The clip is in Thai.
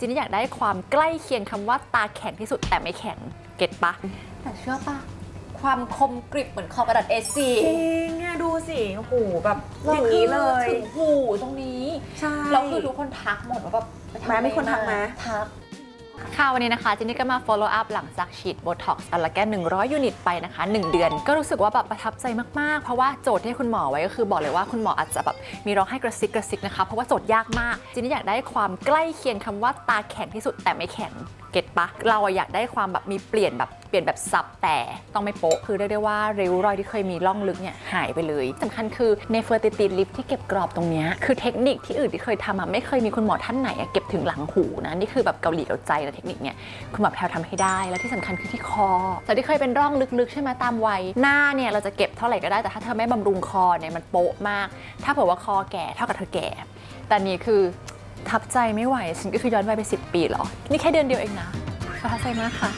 จินนี่อยากได้ความใกล้เคียงคำว่าตาแข็งที่สุดแต่ไม่แข็งเก็ตปะแต่เชื่อปะความคมกริบเหมือนคอกระดาษ A4 จริงเนี่ยดูสิโอ้โหแบบอย่างนี้เลยถึงหูตรงนี้ใช่แล้วคือทุกคนทักหมดว่าแบบไปทำแม้มีคนทักไหมทัก ค่ะวันนี้นะคะจินนี่ก็มา follow up หลังจากฉีด Botox อัลลาแกน100 ยูนิตไปนะคะ 1 เดือน ก็รู้สึกว่าแบบประทับใจมาก ๆ เพราะว่าโจทย์ที่คุณหมอไว้ก็คือบอกเลยว่าคุณหมออาจจะแบบมีร้องให้กระซิกกระซิกนะคะ เพราะว่าโจทย์ยากมาก จินนี่อยากได้ความใกล้เคียงคำว่าตาแข็งที่สุดแต่ไม่แข็งเก็ตปะเราอยากได้ความแบบมีเปลี่ยนแบบเปลี่ยนแบบสับแต่ต้องไม่โป๊ะ คือเรียกได้ว่าริ้วรอยที่เคยมีร่องลึกเนี่ยหายไปเลยสำคัญคือเนเฟอร์ติติลิฟที่เก็บกรอบตรงเนี้ยคือเทคนิคที่อื่นที่เคยทำอะไม่เคยมีคุณหมอท่านไหนเก็บถึงหลังหูนะนี่คือแบบเกาหลีเกาใจนะเทคนิคเนี่ยคุณหมอแพลวทำให้ได้ แล้วที่สำคัญคือที่คอแต่ที่เคยเป็นร่องลึกๆ ใช่ไหมตามวัย หน้าเนี่ยเราจะเก็บเท่าไหร่ก็ได้แต่ถ้าเธอไม่บำรุงคอเนี่ยมันโป๊ะมาก ถ้าเผื่อว่าคอแก่เท่ากับเธอแก่ แต่นี่คือทับใจไม่ไหวฉันก็คือย้อนวัยไป 10 ปีเหรอ นี่แค่เดือนเดียวเองนะประทับใจมากค่ะ